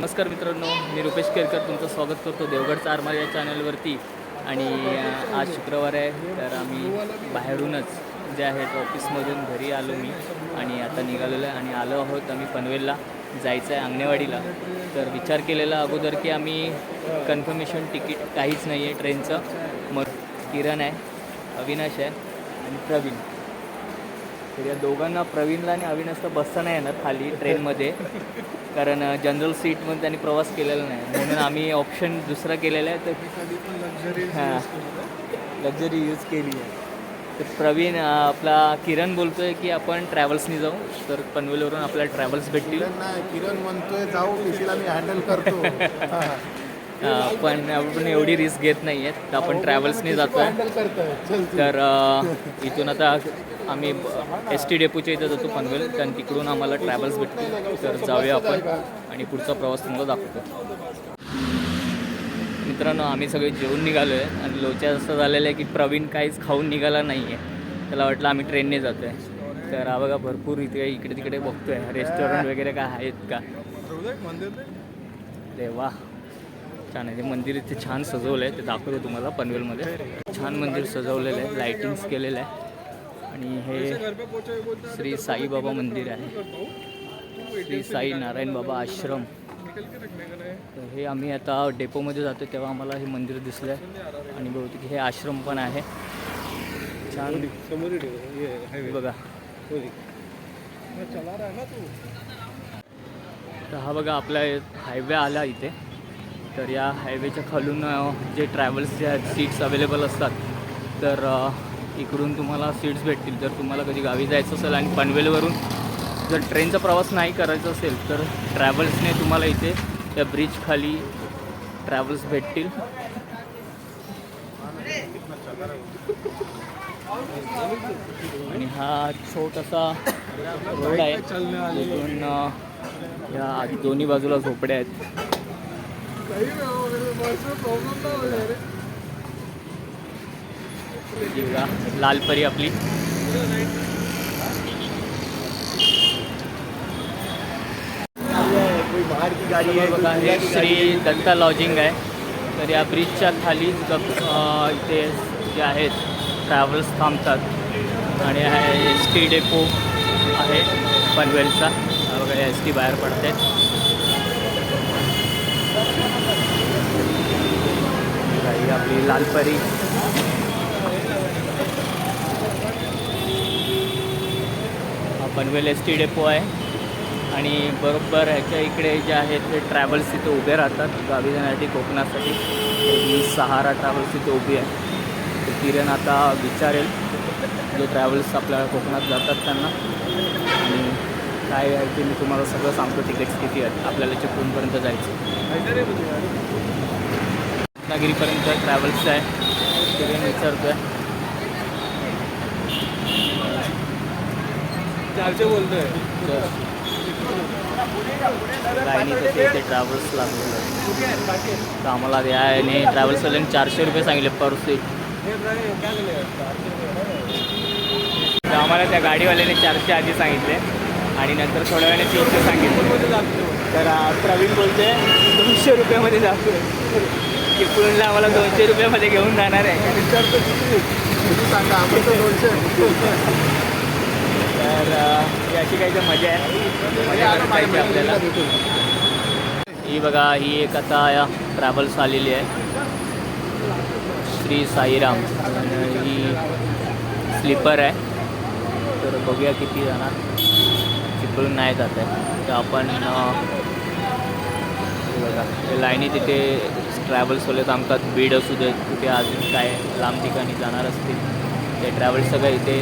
नमस्कार मित्रांनो मी रुपेश केरकर तुमचं स्वागत करतो देवगडचा आरमार या चॅनलवरती. आणि आज शुक्रवार आहे तर आम्ही बाहेरूनच जे आहेत ऑफिसमधून घरी आलो मी. आणि आता निघालेलो आहे आणि आलो आहोत आम्ही पनवेलला. जायचं आहे अंगणेवाडीला. तर विचार केलेला अगोदर की आम्ही कन्फर्मेशन तिकीट काहीच नाही आहे ट्रेनचं. मग किरण आहे अविनाश आहे आणि प्रवीण. तर या दोघांना प्रवीणला आणि अविनाशला बसता नाही येणार खाली ट्रेनमध्ये. कारण जनरल सीटमध्ये त्यांनी प्रवास केलेला नाही. म्हणून आम्ही ऑप्शन दुसरा केलेला आहे. तर हां. लक्झरी यूज केली आहे. तर प्रवीण आपला किरण बोलतोय की आपण ट्रॅव्हल्सनी जाऊ. तर पनवेलवरून आपल्याला ट्रॅव्हल्स भेटतील. किरण नाही किरण म्हणतोय जाऊ मी हँडल करतो. पण आपण एवढी रिस्क घेत नाही आहेत. तर आपण ट्रॅव्हल्सनी जातो आहे. तर इथून आता आम्ही एस टी डेपोच्या इथं जातो पनवेल. कारण तिकडून आम्हाला ट्रॅव्हल्स भेटतील. तर जाऊया आपण आणि पुढचा प्रवास तुम्हाला दाखवतो. मित्रांनो आम्ही सगळे जेवून निघालो आहे आणि लोच्या असं झालेलं आहे की प्रवीण काहीच खाऊन निघाला नाही आहे त्याला वाटलं आम्ही ट्रेनने जातो आहे तर हा बघा भरपूर इथे इकडे तिकडे बघतोय. रेस्टॉरंट वगैरे काय आहेत का? अरे वा छान आहे. ते मंदिर इथे छान सजवलं आहे ते दाखवतो तुम्हाला पनवेलमध्ये. छान मंदिर सजवलेलं आहे. लाईटिंग्स केलेलं आहे. आणि हे श्री साईबाबा मंदिर आहे. श्री साई नारायण बाबा आश्रम. तर हे आम्ही आता डेपोमध्ये जातो तेव्हा आम्हाला हे मंदिर दिसलं आहे आणि बहुतेक हे आश्रम पण आहे. छान. बघा. तर हा बघा आपला हायवे आला इथे. तर या हायवेच्या खालून जे ट्रॅव्हल्स जे आहेत सीट्स अवेलेबल असतात तर इकडून तुम्हाला सीट्स भेटतील. जर तुम्हाला कधी गावी जायचं असेल आणि पनवेलवरून जर ट्रेनचा प्रवास नाही करायचा असेल तर ट्रॅव्हल्सने तुम्हाला इथे त्या ब्रिज खाली ट्रॅव्हल्स भेटतील. आणि हा छोटासा रोड आहे. तिथून या दोन्ही बाजूला झोपड्या आहेत. लालपरी आपली. गाड़ी आहे बघा हे श्री दत्ता लॉजिंग आहे. तर या ब्रिजच्या खाली इथे जे आहेत ट्रॅव्हल्स थांबतात. आणि हा एस टी डेपो आहे पनवेलचा. वगैरे एस टी बाहेर पडते ही आपली लालपरी हा पनवेल एस टी डेपो आहे. आणि बरोबर ह्याच्या इकडे जे आहेत ते ट्रॅव्हल्स तिथे उभे राहतात. गावी जाण्यासाठी कोकणासाठी. तर ही सहारा ट्रॅव्हल्स तिथे उभी आहे. तर किरण आता विचारेल जे ट्रॅव्हल्स आपल्या कोकणात जातात त्यांना. आणि काय आहे ते मी तुम्हाला सगळं सांगतो. तिकीट्स किती आहेत आपल्याला चिपळूणपर्यंत जायचं रत्नागिरीपर्यंत ट्रॅव्हल्स आहे. किरण विचारतो आहे चारशे तसे इथे ट्रॅव्हल्स लागलेलं आहे. तर आम्हाला याने ट्रॅव्हल्सवाल्याने चारशे रुपये सांगितले पर सीट तर आम्हाला त्या गाडीवाल्याने चारशे आधी सांगितले. आणि नंतर थोड्या वेळाने तीनशे सांगितले. तर प्रवीण बोलते दोनशे रुपयामध्ये जातो चिपळूणला आम्हाला दोनशे रुपयामध्ये घेऊन जाणार आहे. सांगा तर दोनशे तर काही तर मजा आहे. मजा आपल्याला. ही बघा ही एक आता या ट्रॅव्हल्स आलेली आहे. श्री साईराम. ही स्लीपर आहे. तर बघूया किती जाणार. चिपळून नाही जात आहे. तर आपण बघा लाईनी तिथे ट्रॅव्हल्सवाले थांबतात बीड असू देत कुठे अजून काय लांब ठिकाणी जाणार असतील ते ट्रॅव्हल्स सगळं इथे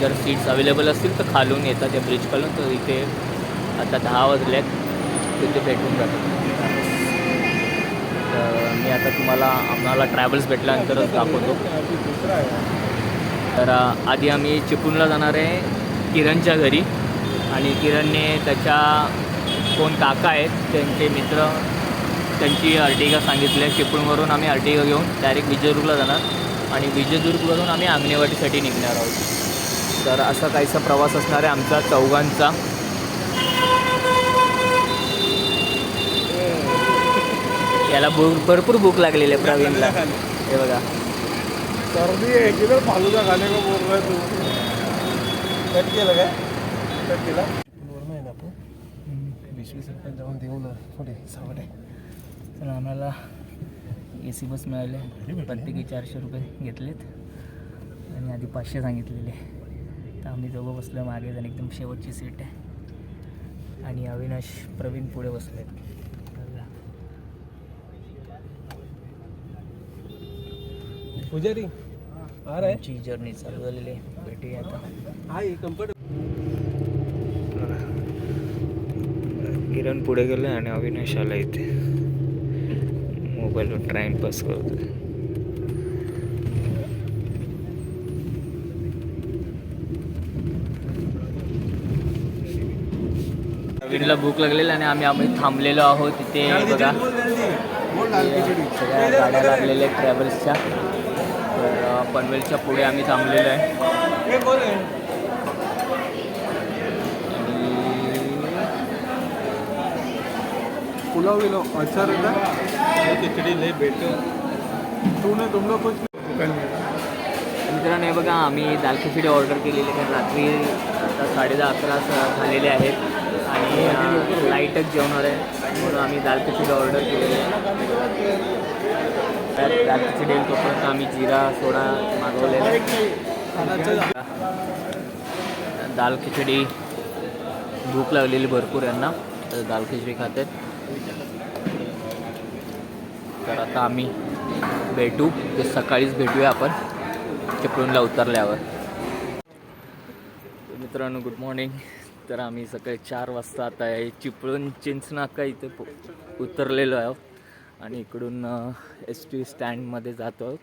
जर सीट्स अवेलेबल असतील तर खालून येतात त्या ब्रिज खालून तर इथे आता दहा वाजल्यात तिथे भेटून जातात. तर मी आता तुम्हाला आम्हाला ट्रॅव्हल्स भेटल्यानंतरच दाखवतो. तर आधी आम्ही चिपळूणला जाणार आहे किरणच्या घरी. आणि किरणने त्याच्या कोण काका आहेत त्यांचे मित्र त्यांची अर्टिगा सांगितली आहे चिपळूणवरून आम्ही अर्टिगा घेऊन डायरेक्ट विजयदुर्गला जाणार. आणि विजयदुर्गवरून आम्ही आंगणेवाडीसाठी निघणार आहोत. तर असा काहीसा प्रवास असणार आहे आमचा चौघांचा. याला भूक भरपूर भूक लागलेली आहे प्रवीणला. हे बघा. सर्दी आहे किधर फालुदा खाने को बोल रहा है तू? कट केलं काय? कट केला? नाही ना आपण वीस वीस रुपये जाऊन देऊ ना थोडे सावट आहे. तर आम्हाला ए सी बस मिळाले. प्रत्येकी चारशे रुपये घेतलेत. आणि आधी पाचशे सांगितलेले. तर आम्ही दोघं बसलो मागे आणि एकदम शेवटची सीट आहे. आणि अविनाश प्रवीण पुढे बसले पुजारी आ रहा है आमची जर्नी चालू झालेली आहे. भेटूया आता. हा किरण पुढे गेलं आणि अविनाश आला इथे. मोबाईलवर टाइमपास करतो अविनला भूक लागलेली आणि आम्ही आम्ही थांबलेलो आहोत तिथे बघा. बोल लाल खिचडी सगळ्या गाड्या लागलेल्या आहेत ट्रॅव्हल्सच्या तर पनवेलच्या पुढे आम्ही थांबलेलो आहे. पुलाव विलाव अच्छा रहता है। खिचड़ी ले बैठो। तूने तुम लोग कुछ मित्रांनो हे बघा आम्ही दाल खिचडी ऑर्डर केलेली कारण रात्री आता साडे दहा अकरा झालेले आहेत. आणि लाईटच जेवणार आहे. म्हणून आम्ही दाल खिचडी ऑर्डर केलेली आहे. त्यात दाल खिचडी येईल तोपर्यंत आम्ही जिरा सोडा मागवलेला आहे. दाल खिचडी भूक लागलेली भरपूर यांना. तर दाल खिचडी खातात तर आता आम्ही भेटू. ते सकाळीच भेटूया आपण चिपळूणला उतरल्यावर. तर मित्रांनो गुड मॉर्निंग तर आम्ही सकाळी चार वाजता आता आहे चिपळूण चिंचनाका इथे उतरलेलो आहोत. आणि इकडून एस टी स्टँडमध्ये जातो आहोत.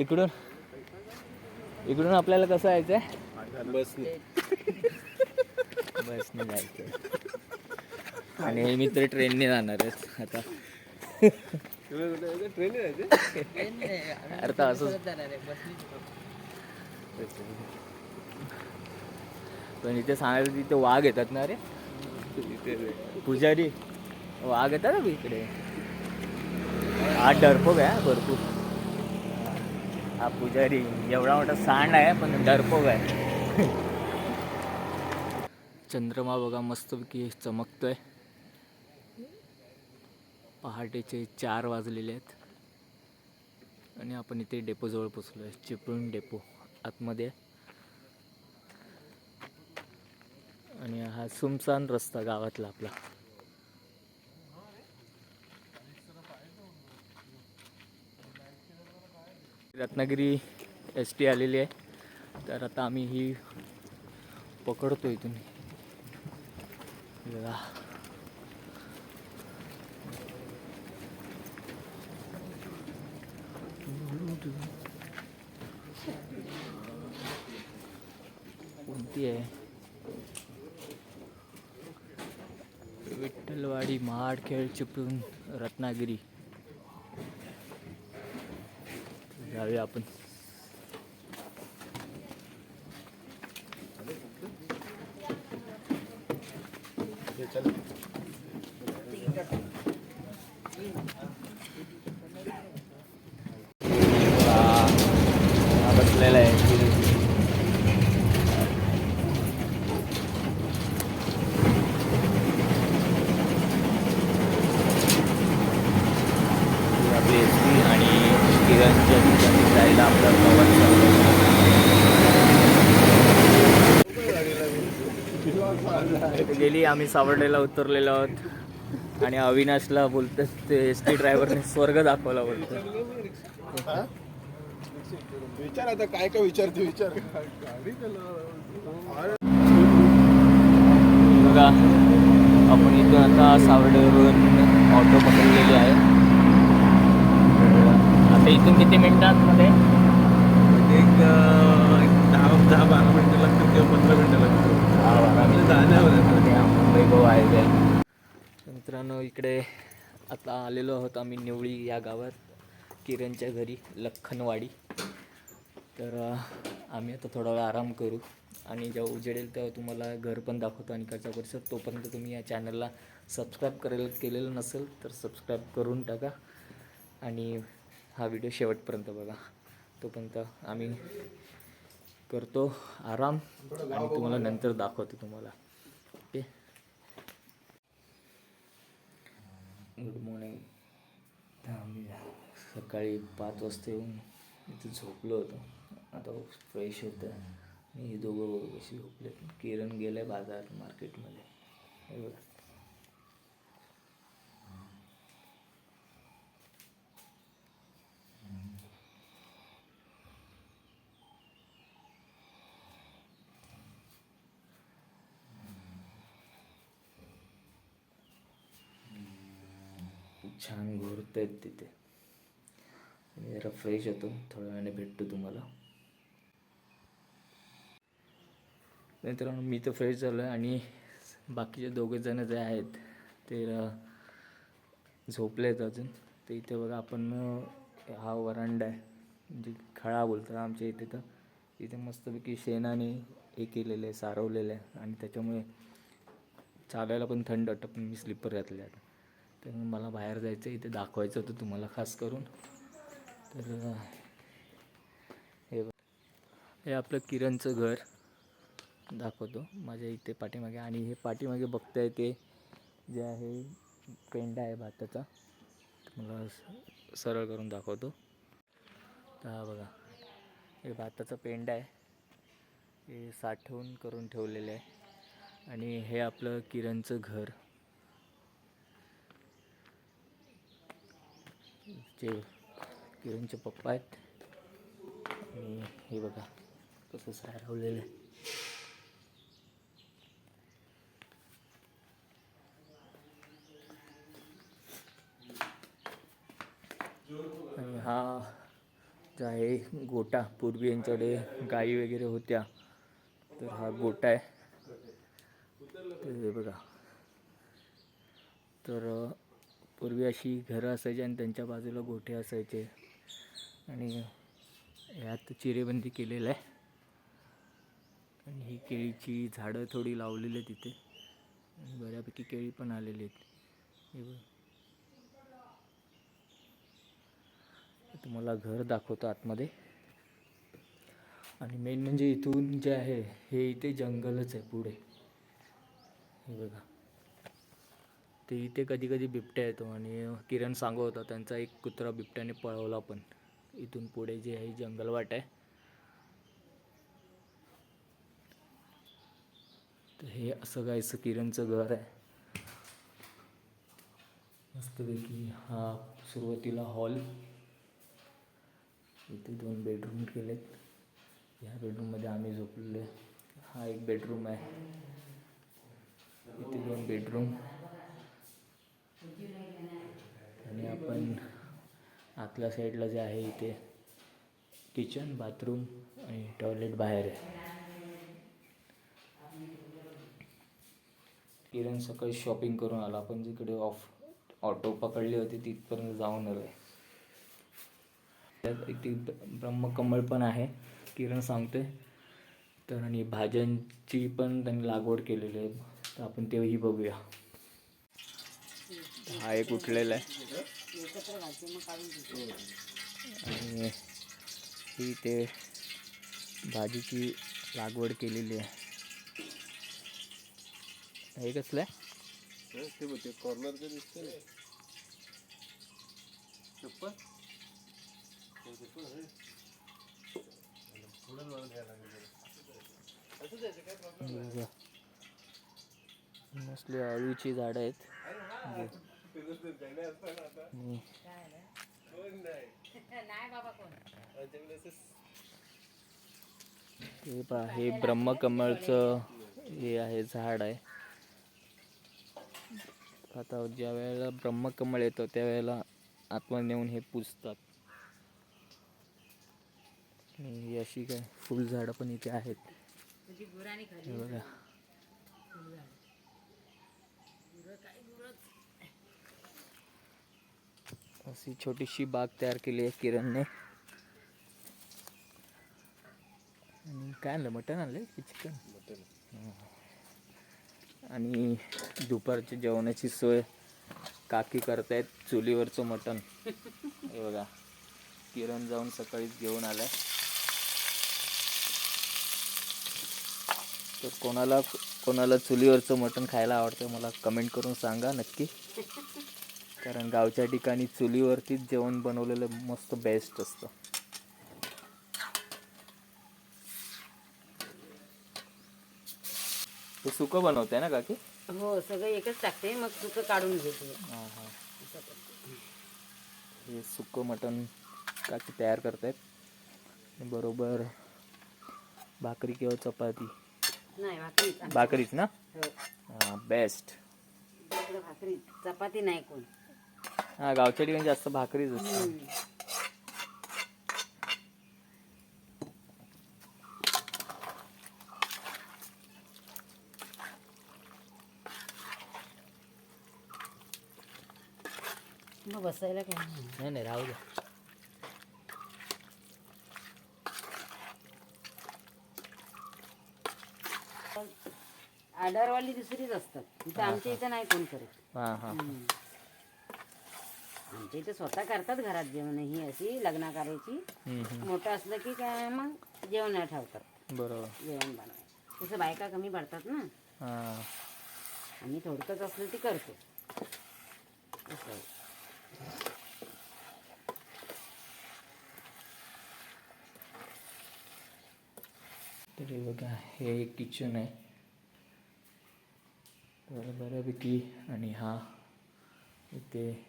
इकडून इकडून आपल्याला कसं जायचं आहे बसने. बसने जायचं आणि हे मित्र ट्रेनने जाणार आहेत आता आहे अरे तर असंच पण इथे सांगायचं तिथे वाघ येतात ना रे? पुजारी. वाघ येतात ना इकडे. हा डरपोक आहे भरपूर. हा पुजारी. एवढा मोठा सांड आहे पण डरपोक आहे. चंद्रमा बघा मस्तपैकी चमकतोय. पहाटेचे चार वाजलेले आहेत. आणि आपण इथे डेपोजवळ पोचलो आहे चिपळूण डेपो आतमध्ये. आणि हा सुमसान रस्ता गावातला आपला. रत्नागिरी एस टी आलेली आहे. तर आता आम्ही ही पकडतो इथून बघा. आहे. विठ्ठलवाडी महाडखेळ चिपळूण रत्नागिरी. जाऊया आपण. हा बसलेला आहे ही आपली एस टी आणि किरणच्या ठिकाणी जायला आपला प्रवास चालू आहे. इथे गेली आम्ही सावर्डेला उतरलेलो आहोत. आणि अविनाशला बोलतात ते एस टी ड्रायव्हरने स्वर्ग दाखवला बोलतो विचार आता काय काय विचारते विचार. बघा आपण इथून आता सावर्डेवरून ऑटो पकडलेली आहे. आता इथून किती मिनिटात मध्ये? एक दहा दहा बारा मिनिटं लागतील किंवा पंधरा मिनिटं लागतील. म्हणजे जाण्यावर आहे. मुंबई गोवा हायवे मित्रांनो इकडे आता आलेलो आहोत आम्ही निवळी या गावात किरणच्या घरी लखनवाडी. तर आम्ही आता थोडा वेळ आराम करू आणि जेव्हा उजेडेल तेव्हा तुम्हाला घर पण दाखवतो आणि कसा परिसर तोपर्यंत तुम्ही या चॅनलला सबस्क्राईब करायला केलेलं नसेल तर सबस्क्राईब करून टाका. आणि हा व्हिडिओ शेवटपर्यंत बघा. तोपर्यंत आम्ही करतो आराम आणि तुम्हाला नंतर दाखवतो तुम्हाला. गुड मॉर्निंग आम्ही सकाळी पाच वाजता येऊन इथे झोपलो होतो. आता फ्रेश होतं. आणि हे दोघं बघू कशी झोपले किरण गेलं आहे बाजार मार्केटमध्ये हे बघा. छान घोरत आहेत तिथे. मी जरा फ्रेश होतो. थोड्या वेळाने भेटतो तुम्हाला. मित्रांनो मी तर फ्रेश झालो आहे आणि बाकीचे दोघे जण जे आहेत ते झोपले आहेत अजून. ते इथे बघा आपण हा वरांडा आहे. म्हणजे खळा बोलतात आमच्या इथे तर. इथे मस्तपैकी शेणाने हे केलेलं आहे सारवलेलं आहे. आणि त्याच्यामुळे चालायला पण थंड वाटतं पण मी स्लिपर घातले आता. तर मला बाहेर जायचं आहे इथे दाखवायचं होतं तुम्हाला खास करून. तर हे बघ. हे आपलं किरणचं घर. दाखवतो. माझ्या इथे पाठीमागे. आणि हे पाठीमागे बघताय ते जे आहे पेंडा आहे भाताचा. तुम्हाला सरळ करून दाखवतो. तर हा बघा. हे भाताचा पेंडा आहे. हे साठवून करून ठेवलेलं आहे. आणि हे आपलं किरणचं घर. चे किरणचे पप्पा आहेत. आणि हे बघा कसं सारवलेलं आहे. आणि हा जो आहे गोटा पूर्वी यांच्याकडे गाई वगैरे होत्या तर हा गोटा आहे. तर हे बघा. तर पूर्वी अशी घरं असायची आणि त्यांच्या बाजूला गोठे असायचे. आणि ह्यात चिरेबंदी केलेलं आहे. आणि ही केळीची झाडं थोडी लावलेली आहेत तिथे आणि बऱ्यापैकी केळी पण आलेली आहेत. तुम्हाला घर दाखवतो आतमध्ये. आणि मेन म्हणजे इथून जे आहे हे इथे जंगलच आहे पुढे. हे बघा. ते इथे कधी कधी बिबट्या येतो आणि किरण सांगत होता त्यांचा एक कुत्रा बिबट्याने पळवला पण. इथून पुढे जे आहे जंगलवाट आहे. तर हे असं गायचं किरणचं घर आहे. मस्तपैकी हा सुरुवातीला हॉल. इथे दोन बेडरूम केलेत. ह्या बेडरूममध्ये आम्ही झोपलेलो आहे. हा एक बेडरूम आहे. इथे दोन बेडरूम. आणि आपण आतल्या साईडला जे आहे इथे किचन बाथरूम आणि टॉयलेट बाहेर आहे. किरण सकाळी शॉपिंग करून आला. आपण जिकडे ऑफ ऑटो पकडली होती तिथपर्यंत जाऊन आलो आहे त्यात एक ती ब्रह्मकमळ पण आहे. किरण सांगते तर आणि भाज्यांची पण त्यांनी लागवड केलेली आहे. तर आपण तेही बघूया. हा एक उठलेला आहे. आणि ही ते भाजीची लागवड केलेली आहे. हे कसलं आहे? कॉर्नर चप्पल मोस्टली अळूची झाडं आहेत. आणि हे पहा हे ब्रह्मकमळचं हे आहे झाड आहे. आता ज्या वेळेला ब्रह्मकमळ येतं त्यावेळेला आतमध्ये नेऊन हे पुजतात. आणि ही अशी काय फुलझाडं पण इथे आहेत. बघा. अशी छोटीशी बाग तयार केली आहे किरणने. काय आणलं? मटण आणलं की चिकन मटन आणि दुपारच्या जेवणाची सोय काकी करतायत चुलीवरचं मटण. हे बघा किरण जाऊन सकाळीच घेऊन आलाय. तर कोणाला कोणाला चुलीवरचं मटण खायला आवडतं मला कमेंट करून सांगा नक्की. कारण गावच्या ठिकाणी चुलीवरतीच जेवण बनवलेलं मस्त बेस्ट असतं. ते सुकं बनवते ना काकी? हो सगळं एकच टाकते मग तुझं काढून घेते. हां हां. हे सुकं मटण काकी तयार करतायत. बरोबर भाकरी किंवा चपाती? नाही भाकरी भाकरीच ना? हो. हां बेस्ट इकडं भाकरी चपाती नाही कोण. हां गावच्या ठिकाणी जास्त भाकरीच असतं. मग बसायला काय नाही. नाही नाही राहू द्या आधारवाली दुसरीच असतात इथं आमच्या इथं नाही कोण करत हां हां हम्म. आमच्या इथे स्वतः करतात घरात जेवण ही अशी लग्न करायची. मोठं असलं की काय मग जेवण ठेवतात. बरोबर. जेवण बनवायचं. तसं बायका कमी पडतात ना. हां. आम्ही थोडकंच असलं ती करतो. असं. तरी बघा हे एक किचन आहे. तर बऱ्यापैकी आणि हा इथे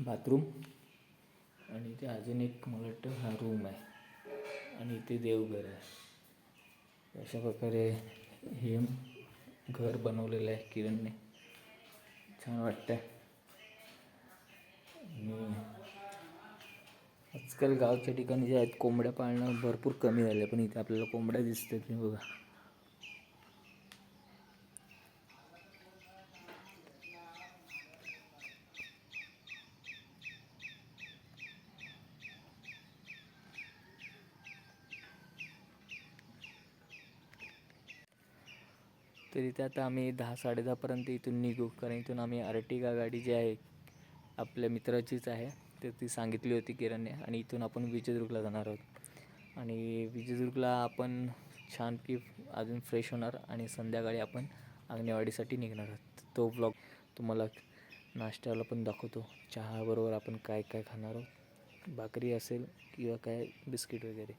बाथरूम. आणि इथे अजून एक मला वाटतं हा रूम आहे. आणि इथे देवघर आहे. अशा प्रकारे हे घर बनवलेलं आहे किरणने. छान वाटतं आणि आजकाल गावच्या ठिकाणी जे आहेत कोंबड्या पाळणं भरपूर कमी झाले पण इथे आपल्याला कोंबड्या दिसतात हे बघा. तर इथे आता आम्ही दहा साडेदहापर्यंत इथून निघू. कारण इथून आम्ही अर्टिगा गाडी जी आहे आपल्या मित्राचीच आहे. तर ती सांगितली होती किरणने आणि इथून आपण विजयदुर्गला जाणार आहोत. आणि विजयदुर्गला आपण छानकी अजून फ्रेश होणार आणि संध्याकाळी आपण आंगणेवाडीसाठी निघणार आहोत. तो ब्लॉग तुम्हाला नाश्त्याला पण दाखवतो. चहाबरोबर आपण काय काय खाणार आहोत? भाकरी असेल किंवा काय बिस्किट वगैरे.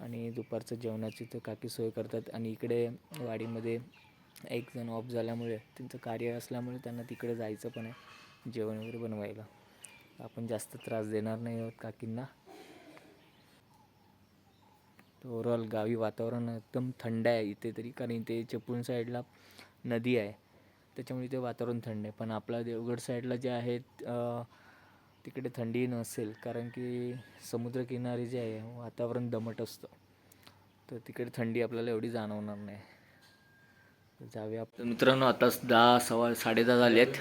आणि दुपारचं जेवणाची तर काकी सोय करतात. आणि इकडे वाडीमध्ये एक जण ऑफ झाल्यामुळे त्यांचं कार्य असल्यामुळे त्यांना तिकडे जायचं पण आहे जेवण वगैरे बनवायला. आपण जास्त त्रास देणार नाही आहोत काकींना. ओवरऑल गावी वातावरण एकदम थंड आहे इथे तरी कारण इथे चिपळूण साईडला नदी आहे. त्याच्यामुळे इथे वातावरण थंड आहे. पण आपला देवगड साईडला जे आहे तिकडे थंडी नसेल कारण की समुद्रकिनारी जे आहे वातावरण दमट असतं. तर तिकडे थंडी आपल्याला एवढी जाणवणार नाही. जाऊया तर मित्रांनो आता दहा सव्वा साडे दहा झाले आहेत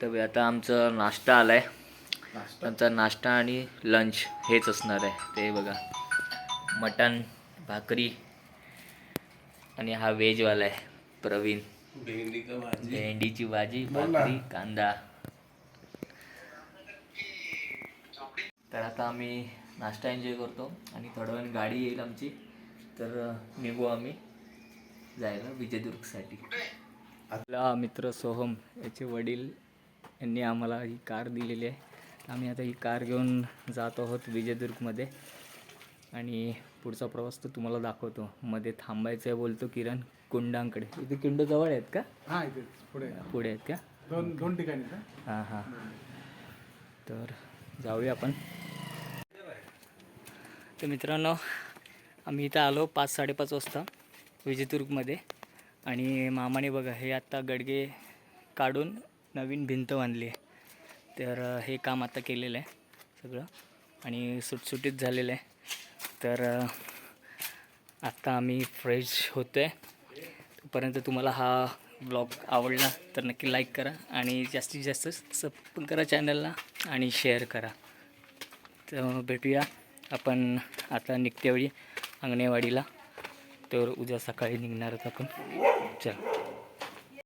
तर आता आमचं नाश्ता आला आहे आमचा नाश्ता आणि लंच हेच असणार आहे. ते बघा. मटण भाकरी आणि हा व्हेजवाला आहे प्रवीण. भेंडीची भाजी. भाकरी कांदा. तर आता आम्ही नाश्ता एन्जॉय करतो आणि थोड्या वेळाने गाडी येईल आमची. तर निघू आम्ही जायला विजयदुर्गसाठी. आपला मित्र सोहम याचे वडील यांनी आम्हाला ही कार दिलेली आहे. आम्ही आता ही कार घेऊन जात आहोत विजयदुर्गमध्ये. आणि पुढचा प्रवास तर तुम्हाला दाखवतो. मध्ये थांबायचं आहे बोलतो किरण कुंडांकडे. इथे कुंड जवळ आहेत का? हा इथे पुढे पुढे आहेत का? दोन दोन ठिकाणी हां हां. तर जाऊया आपण. तर मित्रांनो आम्ही इथं आलो पाच साडेपाच वाजता विजयदुर्गमध्ये आणि मामाने बघा हे आत्ता गडगे काढून नवीन भिंत बांधली आहे. तर हे काम आता केलेलं आहे सगळं. आणि सुटसुटीत झालेलं आहे. तर आत्ता आम्ही फ्रेश होतो आहे तोपर्यंत तुम्हाला हा ब्लॉग आवडला तर नक्की लाईक करा आणि जास्तीत जास्त सब करा चॅनलला आणि शेअर करा. तर भेटूया. आपण आता निघतेवेळी अंगणेवाडीला. तर उद्या सकाळी निघणारच आपण. चल.